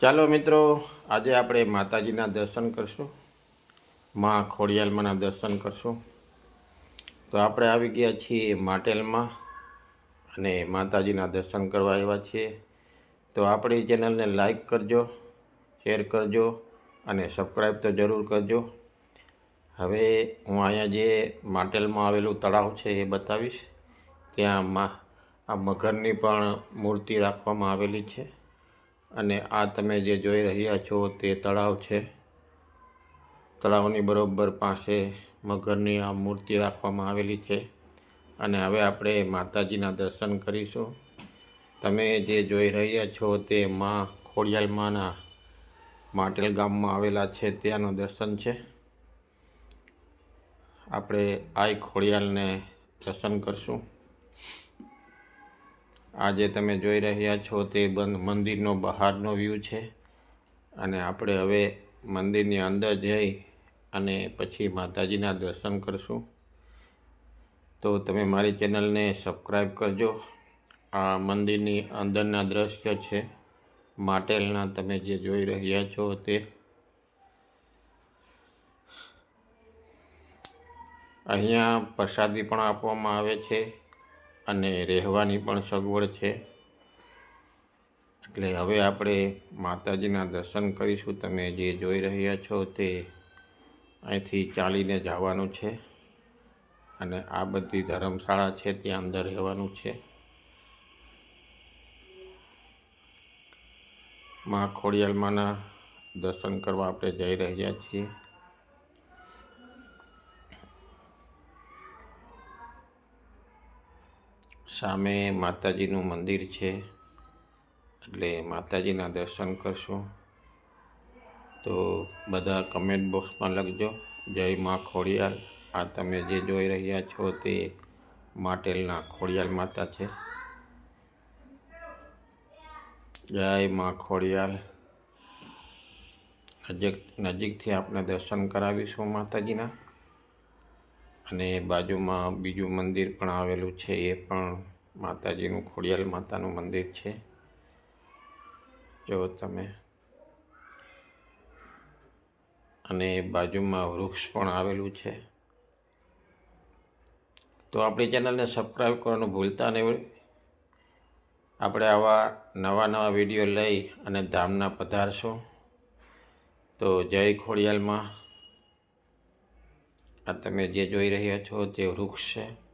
ચાલો મિત્રો, આજે આપણે માતાજીના દર્શન કરશું. માં ખોડિયાલમાંના દર્શન કરશું. તો આપણે આવી ગયા છીએ માટેલમાં અને માતાજીના દર્શન કરવા આવ્યા છીએ. તો આપણી ચેનલને લાઈક કરજો, શેર કરજો અને સબસ્ક્રાઈબ તો જરૂર કરજો. હવે હું અહીંયા જે માટેલમાં આવેલું તળાવ છે એ બતાવીશ. ત્યાં મા, આ મગરની પણ મૂર્તિ રાખવામાં આવેલી છે. અને આ તમે જે જોઈ રહ્યા છો તે તળાવ છે. તળાવની બરોબર પાસે મગરની આ મૂર્તિ રાખવામાં આવેલી છે અને હવે આપણે માતાજીના દર્શન કરીશું. તમે જે જોઈ રહ્યા છો તે માં ખોડિયાલમાંના માટેલ ગામમાં આવેલા છે ત્યાંનું દર્શન છે. આપણે આઈ ખોડિયાલને દર્શન કરશું. આ જે તમે જોઈ રહ્યા છો તે બંધ મંદિરનો બહારનો વ્યૂ છે. અને આપણે હવે મંદિરની અંદર જઈ અને પછી માતાજીના દર્શન કરશું. તો તમે મારી ચેનલને સબસ્ક્રાઈબ કરજો. આ મંદિરની અંદરના દ્રશ્ય છે. માટેલના તમે જે જોઈ રહ્યા છો તે. અહીંયા પ્રસાદી પણ આપવામાં આવે છે. અને રહેવાની પણ સગવડ છે. એટલે હવે આપણે માતાજીના દર્શન કરીશું. તમે જે જોઈ રહ્યા છો તે અહીંથી ચાલીને જવાનું છે. અને આ બધી ધર્મશાળા છે ત્યાં અંદર રહેવાનું છે. માં ખોડિયાલમાંના દર્શન કરવા આપણે જઈ રહ્યા છીએ. સામે માતાજીનું મંદિર છે. એટલે માતાજીના દર્શન કરશું. તો બધા કમેન્ટ બોક્સમાં લખજો. જય મા ખોડિયાલ. આ તમે જે જોઈ રહ્યા છો તે માટેલના ખોડિયાલ માતા છે. જય મા ખોડિયાલ. નજીક નજીકથી આપણે દર્શન કરાવીશું માતાજીના. અને બાજુમાં બીજું મંદિર પણ આવેલું છે, એ પણ માતાજીનું, ખોડિયાલ માતાનું મંદિર છે. જો તમે અને બાજુમાં વૃક્ષ પણ આવેલું છે. તો આપણી ચેનલને સબસ્ક્રાઈબ કરવાનું ભૂલતા નહીં આપણે આવા નવા નવા વીડિયો લઈ અને ધામના પધારશું. તો જય ખોડિયાલમાં. આ તમે જે જોઈ રહ્યા છો તે વૃક્ષ છે.